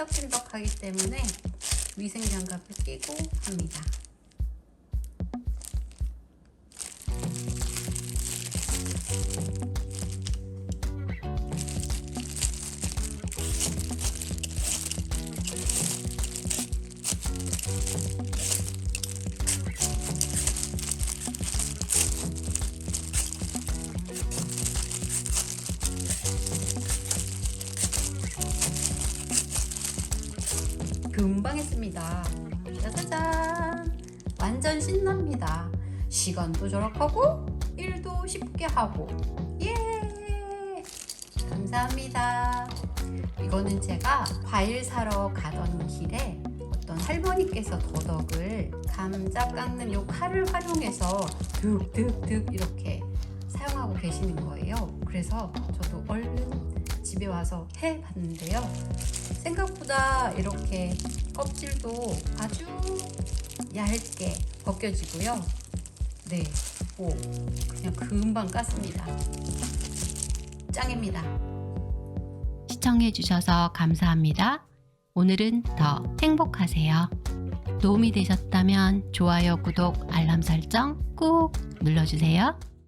찐덕찐덕하기 때문에 위생 장갑을 끼고 합니다. 금방 했습니다. 짜자잔! 완전 신납니다. 시간도 절약하고 일도 쉽게 하고 예! 감사합니다. 이거는 제가 과일 사러 가던 길에 어떤 할머니께서 더덕을 감자 깎는 요 칼을 활용해서 득득득 이렇게 사용하고 계시는 거예요. 그래서 저도 얼른 집에 와서 해봤는데요. 생각보다 이렇게 껍질도 아주 얇게 벗겨지고요. 네, 오, 그냥 금방 깠습니다. 짱입니다. 시청해주셔서 감사합니다. 오늘은 더 행복하세요. 도움이 되셨다면 좋아요, 구독, 알람 설정 꾹 눌러주세요.